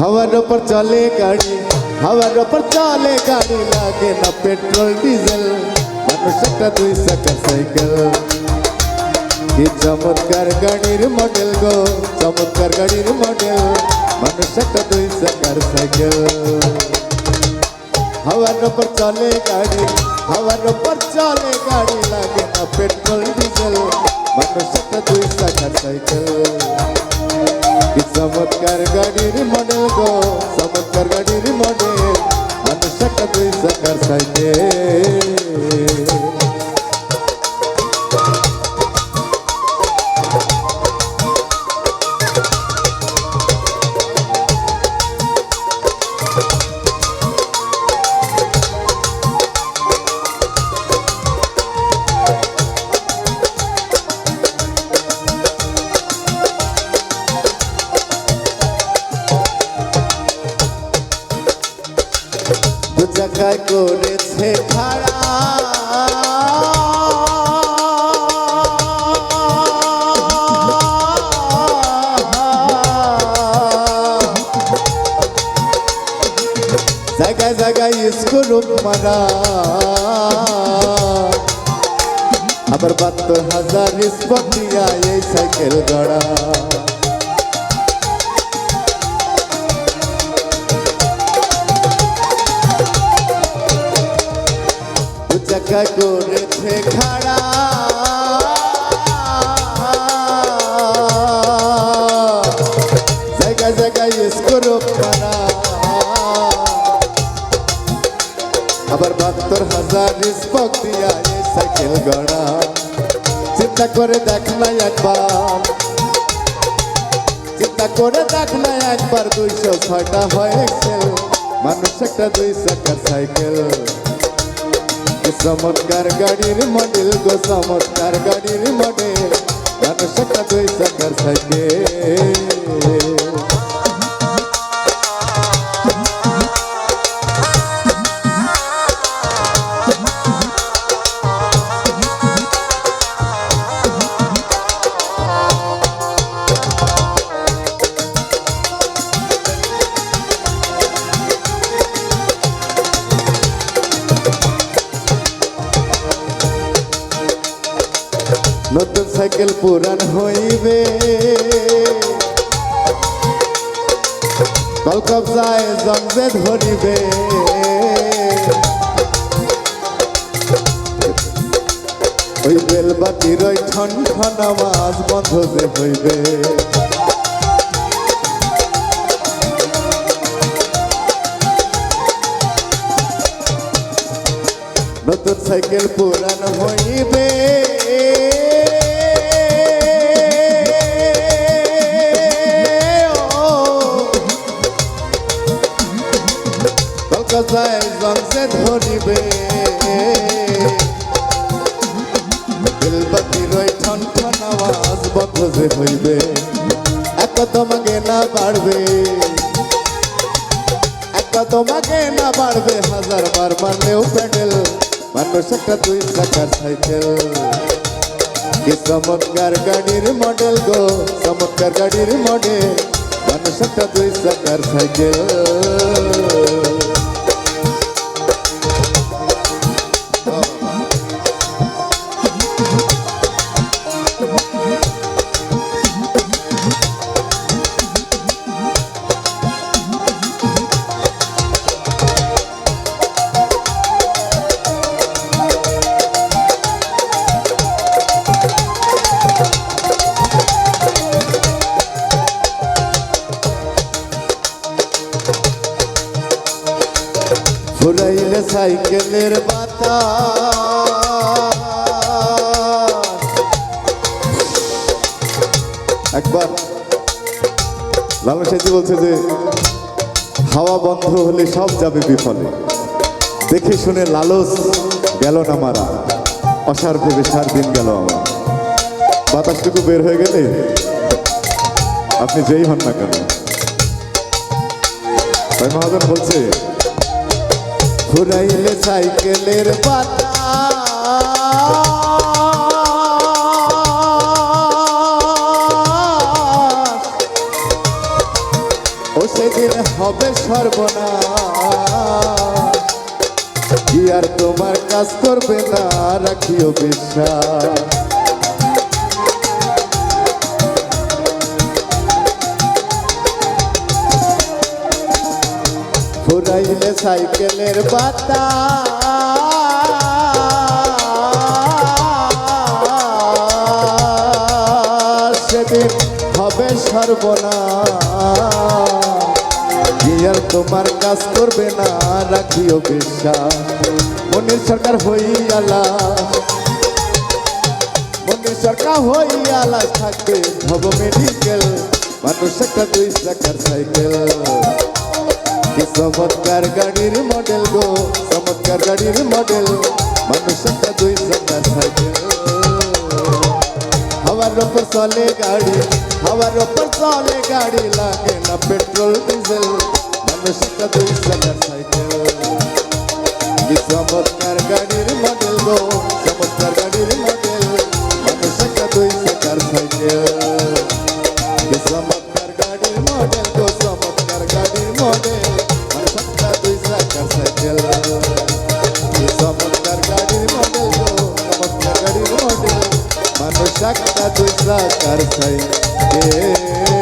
হাওয়ার ওপর চলে গাড়ি হাওয়ার ওপর চলে গাড়ি লাগে না পেট্রোল ডিজেল মানুষ একটা দুই চাকার সাইকেল কি চমৎকার গাড়ির মডেল গো চমৎকার গাড়ির মডেল মানুষ একটা দুই চাকার সাইকেল হাওয়ার ওপর চলে গাড়ি হাওয়ার ওপর চলে গাড়ি লাগে না পেট্রোল ডিজেল মানুষ একটা দুই চাকার সাইকেল দুই চাকার সাইকেল চাকায় করেছে খাড়া জায়গায় জায়গায় স্কুল মারা। আবার বাহাত্তর হাজার স্পট দিয়া এই সাইকেল গড়া। দু করেছে খাড়া জায়গায় জায়গায় স্কোরো খাড়া আবার বাহাত্তর হাজার স্পক দিয়া সাইকেল গড়া। চিন্তা করে দেখ না একবার। চিন্তা করে দেখ না একবার দুইশো ছয়টা হয় এক্সেল মানুষ একটা দুই চাকার সাইকেল। কি চমৎকার গাড়ির মডেল গো চমৎকার গাড়ির মডেল। মানুষ একটা দুই সাইকেল নতুন সাইকেল পুরান হইবে। কলকব যায় জংজে ধরিবে। ওই বেলবাতির ওই ঠন ঠন আওয়াজ বন্ধ যে হইবে। নতুন সাইকেল পুরান হইবে। কলকাতায় জংসে ধরিবে। দিলবাতির ওই ঠন ঠন আওয়াজ যে হইবে। এক তোমাকে না বাড়বে। একটা তোমাকে না বাড়বে হাজার বার মারলেও প্যাডেল মানুষ একটা দুই চাকার সাইকেল। কি চমৎকার গাড়ির মডেল গো, চমৎকার গাড়ির মডেল। মানুষ একটা দুই চাকার সাইকেল। সাইকেলের একবার লালন সাহেজি বলছে যে, হাওয়া বন্ধ হলে সব যাবে বিফলে। দেখে শুনে লালস গেল না মারা। অসার ভেবে সার দিন গেল আমার বাতাসটুকু বের হয়ে গেলে আপনি যেই হন না কেন? তাই মহাজন বলছে ঘুরাইলে সাইকেলের পাতা। ও সেদিন হবে সর্বনাশ। কি আর তোমার কাজ করবে না, রাখিও বিশ্বাস। ফুরাইলে সাইকেলের বাতা সেদিন হবে সর্বনাশ। কি আর তোমার কাজ করবে না, রাখিও বিশ্বাস। মনির সরকার হইয়ালা। মনির সরকার হইয়ালা, থাকবে হব মেডিকেল মানুষ একটা দুই চাকার সাইকেল। চমৎকার গাড়ির মডেল গো চমৎকার গাড়ির মডেল মানুষ একটা দুই চাকার সাইকেল হাওয়ার ওপর চলে গাড়ি হাওয়ার ওপর চলে গাড়ি লাগে না পেট্রোল ডিজেল মানুষ একটা দুই চাকার সাইকেল কি চমৎকার গাড়ির মডেল গো চমৎকার গাড়ির মডেল মানুষ একটা দুই চাকার সাইকেল কি একটা দুই চাকার সাইকেল